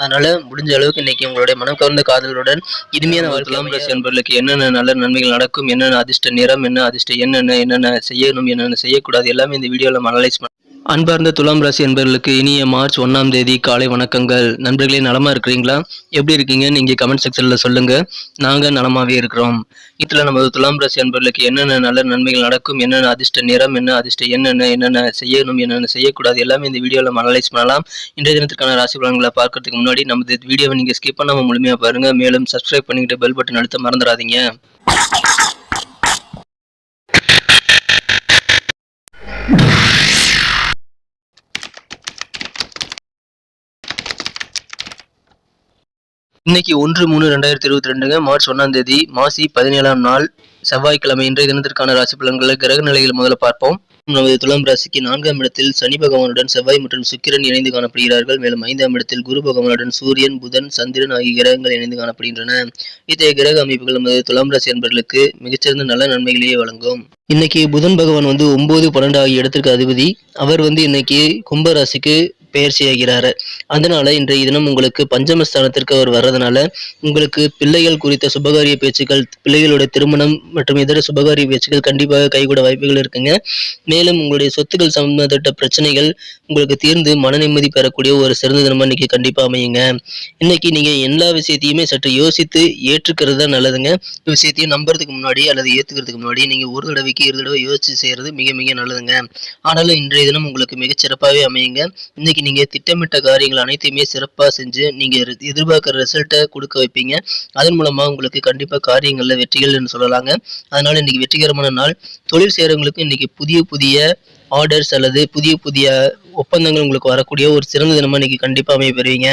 அதனால முடிஞ்ச அளவுக்கு இன்னைக்கு உங்களுடைய மனம் கவர்ந்த காதலுடன் இனிமையான துலாம் ராசி என்பவர்களுக்கு என்னென்ன நல்ல நன்மைகள் நடக்கும் என்னென்ன அதிர்ஷ்ட நிறம் என்ன அதிர்ஷ்ட என்னென்ன என்னென்ன செய்யணும் என்னென்ன செய்யக்கூடாது எல்லாமே இந்த வீடியோவில் அனலைஸ் பண்ண அன்பார்ந்த துலாம் ராசி என்பவர்களுக்கு இனிய மார்ச் ஒன்றாம் தேதி காலை வணக்கங்கள். நண்பர்களே நலமாக இருக்கிறீங்களா? எப்படி இருக்கீங்க? நீங்கள் கமெண்ட் செக்ஷனில் சொல்லுங்கள் நாங்கள் நலமாகவே இருக்கிறோம். இதில் நம்ம துலாம் ராசி அன்பர்களுக்கு என்னென்ன நல்ல நன்மைகள் நடக்கும் என்னென்ன அதிர்ஷ்ட நிறம் என்ன அதிர்ஷ்ட என்னென்ன என்னென்ன செய்யணும் என்னென்ன செய்யக்கூடாது எல்லாமே இந்த வீடியோவில் அனலைஸ் பண்ணலாம். இன்றைய தினத்திற்கான ராசி பலன்களை பார்க்கறதுக்கு முன்னாடி நமது வீடியோவை நீங்கள் ஸ்கிப் பண்ணாமல் முழுமையாக பாருங்கள் மேலும் சப்ஸ்கிரைப் பண்ணிக்கிட்டு பெல் பட்டன் அழுத்த மறந்துடாதீங்க. இன்னைக்கு ஒன்று மூணு ரெண்டாயிரத்தி இருபத்தி ரெண்டுங்க மார்ச் ஒன்றாம் தேதி மாசி பதினேழாம் நாள் செவ்வாய்க்கிழமை இன்றைய தினத்திற்கான ராசி பலன்களை கிரக நிலையில் முதல்ல பார்ப்போம். நமது துலாம் ராசிக்கு நான்காம் இடத்தில் சனி பகவானுடன் செவ்வாய் மற்றும் சுக்கிரன் இணைந்து காணப்படுகிறார்கள். மேலும் ஐந்தாம் இடத்தில் குரு பகவானுடன் சூரியன் புதன் சந்திரன் ஆகிய கிரகங்கள் இணைந்து காணப்படுகின்றன. இத்தகைய கிரக அமைப்புகள் நமது துலாம் ராசி என்பவர்களுக்கு மிகச்சிறந்த நல்ல நன்மைகளையே வழங்கும். இன்னைக்கு புதன் பகவான் வந்து ஒன்பது பன்னெண்டு ஆகிய இடத்திற்கு அதிபதி. அவர் வந்து இன்னைக்கு கும்பராசிக்கு பெயர்ச்சி ஆகிறாரு. அதனால இன்றைய தினம் உங்களுக்கு பஞ்சமஸ்தானத்திற்கு அவர் வர்றதுனால உங்களுக்கு பிள்ளைகள் குறித்த சுபகாரிய பேச்சுக்கள் பிள்ளைகளுடைய திருமணம் மற்றும் இதர சுபகாரிய பேச்சுக்கள் கண்டிப்பாக கைகூட வாய்ப்புகள் இருக்குங்க. மேலும் உங்களுடைய சொத்துக்கள் சம்பந்தப்பட்ட பிரச்சனைகள் உங்களுக்கு தீர்ந்து மன நிம்மதி பெறக்கூடிய ஒரு சிறந்த தினமா இன்னைக்கு கண்டிப்பா அமையுங்க. இன்னைக்கு நீங்க எல்லா விஷயத்தையுமே சற்று யோசித்து ஏற்றுக்கிறது தான் நல்லதுங்க. விஷயத்தையும் நம்புறதுக்கு முன்னாடி அல்லது ஏத்துக்கிறதுக்கு முன்னாடி நீங்க ஒரு தடவைக்கு இரு தடவை யோசிச்சு செய்யறது மிக மிக நல்லதுங்க. ஆனாலும் இன்றைய தினம் உங்களுக்கு மிகச்சிறப்பாகவே அமையுங்க. இன்னைக்கு நீங்கள் திட்டமிட்ட காரியங்கள் அனைத்தையுமே சிறப்பாக செஞ்சு நீங்கள் எதிர்பார்க்குற ரிசல்ட்டை கொடுக்க வைப்பீங்க. அதன் மூலமாக உங்களுக்கு கண்டிப்பாக காரியங்களில் வெற்றிகள் வெற்றிகள்னு சொல்லலாங்க. அதனால் இன்னைக்கு வெற்றிகரமான நாள். தொழில் செய்கிறவங்களுக்கு இன்னைக்கு புதிய புதிய ஆர்டர்ஸ் அல்லது புதிய புதிய ஒப்பந்தங்கள் உங்களுக்கு வரக்கூடிய ஒரு சிறந்த தினமாக இன்னைக்கு கண்டிப்பாக அமைய பெறுவீங்க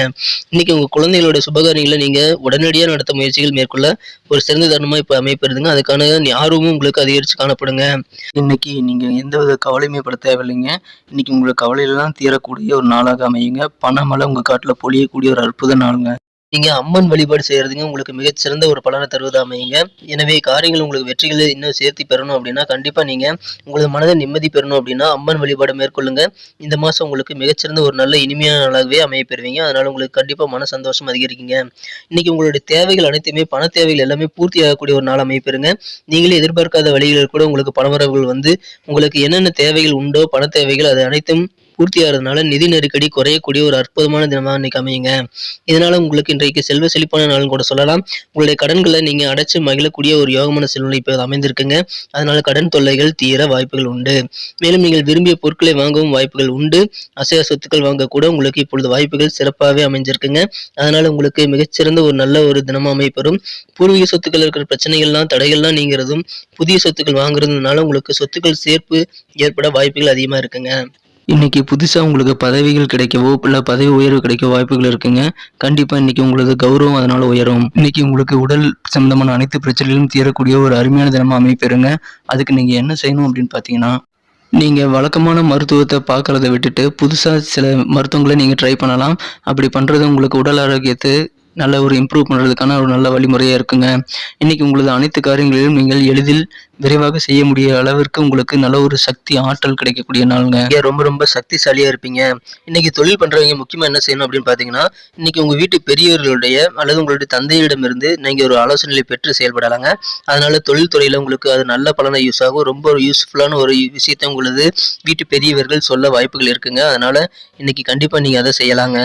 இன்னைக்கு உங்கள் குழந்தைகளோட சுபகாரியங்களை நீங்கள் உடனடியாக நடத்த முயற்சிகள் மேற்கொள்ள ஒரு சிறந்த தருணமாக இப்போ அமைப்பெறுதுங்க அதுக்கான ஆர்வமும் உங்களுக்கு அதிகரித்து காணப்படுங்க. இன்னைக்கு எந்த வித கவலையுமே பட தேவையில்லைங்க. இன்னைக்கு உங்களுக்கு கவலையெல்லாம் தீரக்கூடிய ஒரு நாளாக அமையுங்க. பணமழை உங்கள் காட்டில் பொழியக்கூடிய ஒரு அற்புத நாளுங்க. நீங்க அம்மன் வழிபாடு செய்யறதுங்க உங்களுக்கு மிகச்சிறந்த ஒரு பலனை தருவதா அமையுங்க. எனவே காரியங்கள் உங்களுக்கு வெற்றிகளை இன்னும் சேர்த்து பெறணும் அப்படின்னா கண்டிப்பா நீங்க உங்களது மனதை நிம்மதி பெறணும் அப்படின்னா அம்மன் வழிபாடு மேற்கொள்ளுங்க. இந்த மாசம் உங்களுக்கு மிகச்சிறந்த ஒரு நல்ல இனிமையான நாளாகவே அமைய பெறுவீங்க. அதனால உங்களுக்கு கண்டிப்பா மன சந்தோஷம் அதிகரிக்குங்க. இன்னைக்கு உங்களுடைய தேவைகள் அனைத்துமே பண தேவைகள் எல்லாமே பூர்த்தி ஆகக்கூடிய ஒரு நாள் அமைய பெறுங்க. நீங்களே எதிர்பார்க்காத வழிகளில் கூட உங்களுக்கு பணவரவுகள் வந்து உங்களுக்கு என்னென்ன தேவைகள் உண்டோ பண தேவைகள் அது அனைத்தும் பூர்த்தி ஆகிறதுனால நிதி நெருக்கடி குறையக்கூடிய ஒரு அற்புதமான தினமாக இன்னைக்கு அமையுங்க. இதனால உங்களுக்கு இன்றைக்கு செல்வ செழிப்பான நாள்னு கூட சொல்லலாம். உங்களுடைய கடன்களை நீங்க அடைச்சு மகிழக்கூடிய ஒரு யோகமான சூழ்நிலை இப்போ அமைந்திருக்குங்க. அதனால கடன் தொல்லைகள் தீர வாய்ப்புகள் உண்டு. மேலும் நீங்கள் விரும்பிய பொருட்களை வாங்கவும் வாய்ப்புகள் உண்டு. அசைய சொத்துக்கள் வாங்க கூட உங்களுக்கு இப்பொழுது வாய்ப்புகள் சிறப்பாகவே அமைஞ்சிருக்குங்க. அதனால உங்களுக்கு மிகச்சிறந்த ஒரு நல்ல ஒரு தினமாக அமைப்பெறும் பூர்வீக சொத்துக்கள் இருக்கிற பிரச்சனைகள்லாம் தடைகள்லாம் நீங்கிறதும் புதிய சொத்துக்கள் வாங்குறதுனால உங்களுக்கு சொத்துக்கள் சேர்ப்பு ஏற்பட வாய்ப்புகள் அதிகமாக இருக்குங்க. இன்னைக்கு புதுசாக உங்களுக்கு பதவிகள் கிடைக்கவோ இல்லை பதவி உயர்வு கிடைக்க வாய்ப்புகள் இருக்குங்க. கண்டிப்பாக இன்னைக்கு உங்களது கௌரவம் அதனால் உயரும். இன்னைக்கு உங்களுக்கு உடல் சம்பந்தமான அனைத்து பிரச்சனைகளும் தீரக்கூடிய ஒரு அருமையான தினமாக அமைப்பெறுங்க அதுக்கு நீங்கள் என்ன செய்யணும் அப்படின்னு பார்த்தீங்கன்னா நீங்கள் வழக்கமான மருத்துவத்தை பார்க்குறத விட்டுட்டு புதுசாக சில மருத்துவங்களை நீங்கள் ட்ரை பண்ணலாம். அப்படி பண்ணுறது உங்களுக்கு உடல் ஆரோக்கியத்தை நல்ல ஒரு இம்ப்ரூவ் பண்ணுறதுக்கான ஒரு நல்ல வழிமுறையாக இருக்குங்க. இன்றைக்கி உங்களது அனைத்து காரியங்களிலும் நீங்கள் எளிதில் விரைவாக செய்ய முடிய அளவிற்கு உங்களுக்கு நல்ல ஒரு சக்தி ஆற்றல் கிடைக்கக்கூடிய நாளுங்க. நீங்க ரொம்ப ரொம்ப சக்திசாலியாக இருப்பீங்க. இன்னைக்கு தொழில் பண்ணுறவங்க முக்கியமாக என்ன செய்யணும் அப்படின்னு பார்த்தீங்கன்னா இன்னைக்கு உங்கள் வீட்டு பெரியவர்களுடைய அல்லது உங்களுடைய தந்தையிடமிருந்து நீங்கள் ஒரு ஆலோசனை பெற்று செயல்படலாங்க. அதனால தொழில்துறையில் உங்களுக்கு அது நல்ல பலனை யூஸ் ஆகும். ரொம்ப ஒரு யூஸ்ஃபுல்லான ஒரு விஷயத்தை உங்களது வீட்டு பெரியவர்கள் சொல்ல வாய்ப்புகள் இருக்குங்க. அதனால இன்னைக்கு கண்டிப்பாக நீங்கள் அதை செய்யலாங்க.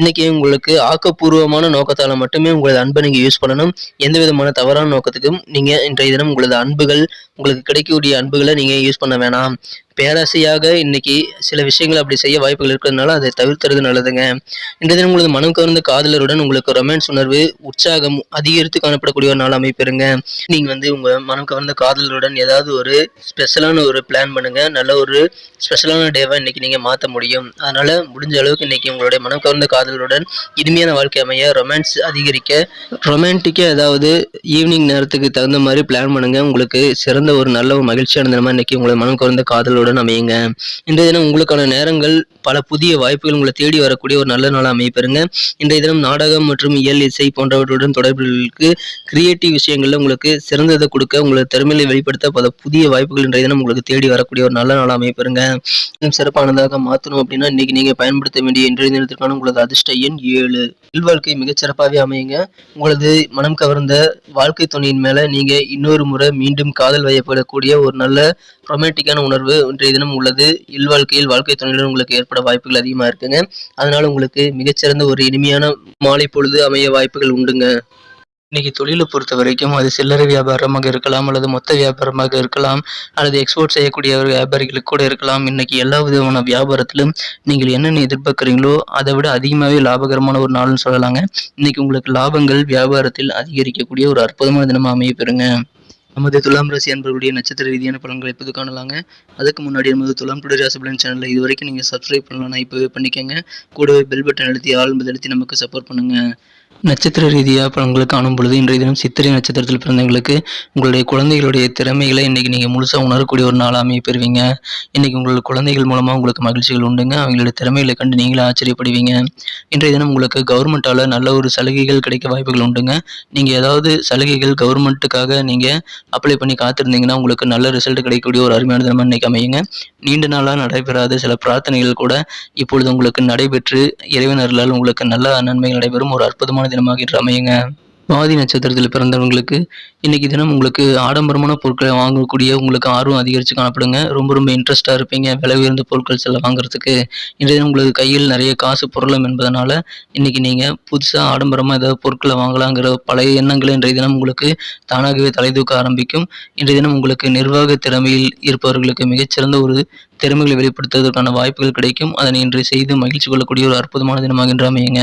இன்னைக்கு உங்களுக்கு ஆக்கப்பூர்வமான நோக்கத்தால் மட்டுமே உங்களது அன்பை நீங்க யூஸ் பண்ணணும். எந்த விதமான தவறான நோக்கத்துக்கும் நீங்க இன்றைய தினம் உங்களது அன்புகள் உங்களுக்கு கிடைக்கக்கூடிய அன்புகளை நீங்க யூஸ் பண்ண வேணாம். பேராசையாக இன்னைக்கு சில விஷயங்கள் அப்படி செய்ய வாய்ப்புகள் இருக்கிறதுனால அதை தவிர்த்துறது நல்லதுங்க. இன்றைய தினம் உங்களது மனம் கவர்ந்த காதலருடன் உங்களுக்கு ரொமான்ஸ் உணர்வு உற்சாகம் அதிகரித்து காணப்படக்கூடிய ஒரு நாள் அமைப்பெருங்க நீங்க வந்து உங்க மனம் கவர்ந்த காதலருடன் ஏதாவது ஒரு ஸ்பெஷலான ஒரு பிளான் பண்ணுங்க. நல்ல ஒரு ஸ்பெஷலான டேவா இன்னைக்கு நீங்க மாற்ற முடியும். அதனால முடிஞ்ச அளவுக்கு இன்னைக்கு உங்களுடைய மனம் கவர்ந்த காதலருடன் இனிமையான வாழ்க்கை அமைய ரொமான்ஸ் அதிகரிக்க ரொமான்டிக்கா ஏதாவது ஈவினிங் நேரத்துக்கு தகுந்த மாதிரி பிளான் பண்ணுங்க. உங்களுக்கு சிறந்த ஒரு நல்ல ஒரு மகிழ்ச்சியான தினமா இன்னைக்கு உங்களது மனம் கவர்ந்த காதலோட யோகத்துடன் அமையுங்க. இன்றைய தினம் உங்களுக்கான நேரங்கள் பல புதிய வாய்ப்புகள் உங்களை தேடி வரக்கூடிய ஒரு நல்ல நாளாக அமைப்பெறுங்க இன்றைய தினம் நாடகம் மற்றும் இயல் இசை போன்றவற்றுடன் தொடர்புகளுக்கு கிரியேட்டிவ் விஷயங்களில் உங்களுக்கு சிறந்ததை கொடுக்க உங்களது திறமையை வெளிப்படுத்த பல புதிய வாய்ப்புகள் இன்றைய தினம் உங்களுக்கு தேடி வரக்கூடிய ஒரு நல்ல நாளாக அமைப்பெறுங்க இன்னும் சிறப்பானதாக மாற்றணும் அப்படின்னா இன்னைக்கு நீங்கள் பயன்படுத்த வேண்டிய இன்றைய தினத்திற்கான உங்களது அதிர்ஷ்ட எண் ஏழு. இல்வாழ்க்கை மிகச்சிறப்பாகவே அமையுங்க. உங்களது மனம் கவர்ந்த வாழ்க்கை துணையின் மேலே நீங்க இன்னொரு முறை மீண்டும் காதல் வயப்படக்கூடிய ஒரு நல்ல ரொமான்டிக்கான உணர்வு இன்றைய தினம் உள்ளது. இல்வாழ்க்கையில் வாழ்க்கை துணையுடன் உங்களுக்கு ஏற்பட வாய்ப்புகள் அதிகமா இருக்குங்க. அதனால உங்களுக்கு மிகச்சிறந்த ஒரு இனிமையான மாலை பொழுது அமைய வாய்ப்புகள் உண்டுங்க. இன்னைக்கு தொழிலை பொறுத்த வரைக்கும் அது சில்லறை வியாபாரமாக இருக்கலாம் அல்லது மொத்த வியாபாரமாக இருக்கலாம். அல்லது எக்ஸ்போர்ட் செய்யக்கூடிய ஒரு வியாபாரிகளுக்கு கூட இருக்கலாம். இன்னைக்கு எல்லா விதமான வியாபாரத்திலும் நீங்கள் என்னென்ன எதிர்பார்க்குறீங்களோ அதை விட அதிகமாகவே லாபகரமான ஒரு நாள்னு சொல்லலாங்க. இன்னைக்கு உங்களுக்கு லாபங்கள் வியாபாரத்தில் அதிகரிக்கக்கூடிய ஒரு அற்புதமான தினமாக அமைய பெறுங்க. நமது துலாம் ராசி அன்பர்களுடைய நட்சத்திர ரீதியான பலன்களை இப்போது காணலாங்க. அதுக்கு முன்னாடி நமது துலாம் டுடே ராசி பலன் சேனலில் இது வரைக்கும் நீங்கள் சப்ஸ்கிரைப் பண்ணலாம்னா இப்போவே பண்ணிக்கோங்க. கூடவே பெல் பட்டன் அழுத்தி ஆள் அழுத்தி நமக்கு சப்போர்ட் பண்ணுங்கள் நட்சத்திர ரீதியாக பலன்களை காணும் பொழுது இன்றைய தினம் சித்திரை நட்சத்திரத்தில் பிறந்தவங்களுக்கு உங்களுடைய குழந்தைகளுடைய திறமைகளை இன்னைக்கு நீங்கள் முழுசாக உணரக்கூடிய ஒரு நாளாக அமைய பெறுவீங்க. இன்னைக்கு உங்களோட குழந்தைகள் மூலமாக உங்களுக்கு மகிழ்ச்சிகள் உண்டுங்க. அவங்களுடைய திறமைகளை கண்டு நீங்களே ஆச்சரியப்படுவீங்க. இன்றைய தினம் உங்களுக்கு கவர்மெண்ட்டால் நல்ல ஒரு சலுகைகள் கிடைக்க வாய்ப்புகள் உண்டுங்க. நீங்கள் ஏதாவது சலுகைகள் கவர்மெண்ட்டுக்காக நீங்கள் அப்ளை பண்ணி காத்திருந்தீங்கன்னா உங்களுக்கு நல்ல ரிசல்ட் கிடைக்கக்கூடிய ஒரு அருமையான தினம் இன்னைக்கு அமையுங்க. நீண்ட நாளாக நடைபெறாத சில பிரார்த்தனைகள் கூட இப்பொழுது உங்களுக்கு நடைபெற்று இறைவனர்களால் உங்களுக்கு நல்ல நன்மைகள் நடைபெறும். ஒரு அற்புதமான தினமாக இன்று அமையுங்க. வாதி நட்சத்திரத்தில் பிறந்தவங்களுக்கு இன்னைக்கு தினம் உங்களுக்கு ஆடம்பரமான பொருட்களை வாங்கக்கூடிய உங்களுக்கு ஆர்வம் அதிகரித்து காணப்படுங்க. ரொம்ப ரொம்ப இன்ட்ரெஸ்ட்டாக இருப்பீங்க. விலை உயர்ந்த பொருட்கள் செல்ல வாங்குறதுக்கு. இன்றைய தினம் உங்களுக்கு கையில் நிறைய காசு பொருளும் என்பதனால இன்னைக்கு நீங்கள் புதுசாக ஆடம்பரமாக ஏதாவது பொருட்களை வாங்கலாங்கிற பழைய எண்ணங்கள் இன்றைய தினம் உங்களுக்கு தானாகவே தலை தூக்க ஆரம்பிக்கும். இன்றைய தினம் உங்களுக்கு நிர்வாக திறமையில் இருப்பவர்களுக்கு மிகச்சிறந்த ஒரு திறமைகளை வெளிப்படுத்துவதற்கான வாய்ப்புகள் கிடைக்கும். அதனை இன்று செய்து மகிழ்ச்சி கொள்ளக்கூடிய ஒரு அற்புதமான தினமாக இன்று அமையுங்க.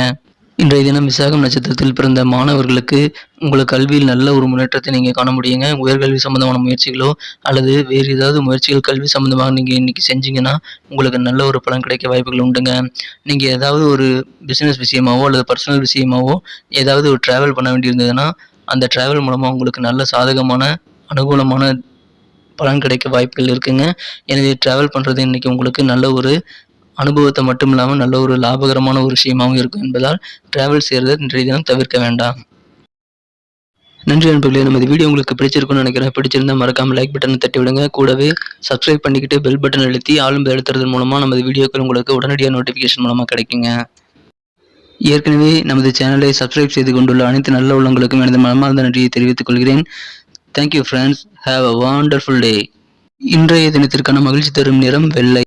இன்றைய தினம் விசாகம் நட்சத்திரத்தில் பிறந்த மாணவர்களுக்கு உங்களுக்கு கல்வியில் நல்ல ஒரு முன்னேற்றத்தை நீங்கள் காண முடியுங்க. உயர்கல்வி சம்மந்தமான முயற்சிகளோ அல்லது வேறு ஏதாவது முயற்சிகள் கல்வி சம்மந்தமாக நீங்கள் இன்றைக்கி செஞ்சீங்கன்னா உங்களுக்கு நல்ல ஒரு பலன் கிடைக்க வாய்ப்புகள் உண்டுங்க. நீங்கள் ஏதாவது ஒரு பிஸ்னஸ் விஷயமாவோ அல்லது பர்சனல் விஷயமாவோ ஏதாவது ஒரு ட்ராவல் பண்ண வேண்டியிருந்ததுன்னா அந்த ட்ராவல் மூலமாக உங்களுக்கு நல்ல சாதகமான அனுகூலமான பலன் கிடைக்க வாய்ப்புகள் இருக்குங்க. எனவே ட்ராவல் பண்ணுறது இன்றைக்கி உங்களுக்கு நல்ல ஒரு அனுபவத்தை மட்டும் இல்லாமல் நல்ல ஒரு லாபகரமான ஒரு விஷயமாகவும் இருக்கும் என்பதால் டிராவல் செய்கிறத இன்றைய தினம் தவிர்க்க வேண்டாம். நன்றி நண்பர்களே நமது வீடியோ உங்களுக்கு பிடிச்சிருக்கும்னு நினைக்கிறேன். பிடிச்சிருந்தா மறக்காம லைக் பட்டனை தட்டி விடுங்க. கூடவே சப்ஸ்கிரைப் பண்ணிக்கிட்டு பெல் பட்டன் அழுத்தி ஆளும் எழுத்துறது மூலமாக நமது வீடியோக்கள் உங்களுக்கு உடனடியாக நோட்டிஃபிகேஷன் மூலமாக கிடைக்குங்க. ஏற்கனவே நமது சேனலை சப்ஸ்கிரைப் செய்து கொண்டுள்ள அனைத்து நல்ல உள்ளங்களுக்கும் எனது மனமார்ந்த நன்றியை தெரிவித்துக் கொள்கிறேன். Thank you friends have a wonderful day இன்றைய தினத்திற்கான மகிழ்ச்சி தரும் நிறம் வெள்ளை.